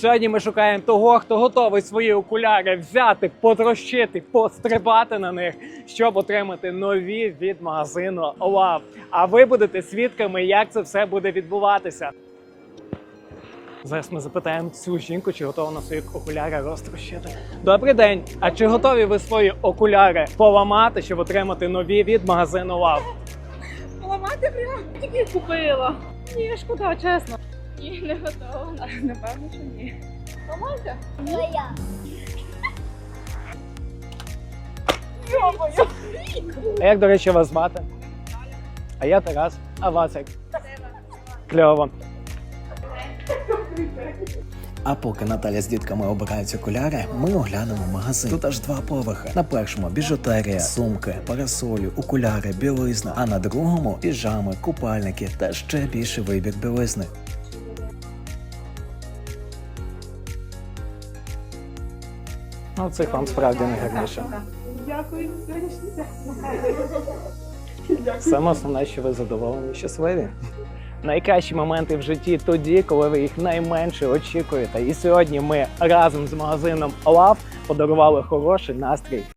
Сьогодні ми шукаємо того, хто готовий свої окуляри взяти, потрощити, пострибати на них, щоб отримати нові від магазину Лав. А ви будете свідками, як це все буде відбуватися. Зараз ми запитаємо цю жінку, чи готова на свої окуляри розтрощити. Добрий день! А чи готові ви свої окуляри поламати, щоб отримати нові від магазину Лав? Поламати прямо тільки купила. Ні, шкода, чесно. Ні, не готова. Напевно, що ні. Ламати? А як, до речі, вас звати? А я Тарас, а вас як? Кльово. А поки Наталя з дітками обирають окуляри, ми оглянемо магазин. Тут аж два поверхи. На першому біжутерія, сумки, парасолі, окуляри, білизна. А на другому піжами, купальники та ще більше вибір білизни. Ну, цих вам справді найгарніше. Дякую за сьогоднішній. Саме основне, що ви задоволені, і щасливі. Найкращі моменти в житті тоді, коли ви їх найменше очікуєте. І сьогодні ми разом з магазином Love подарували хороший настрій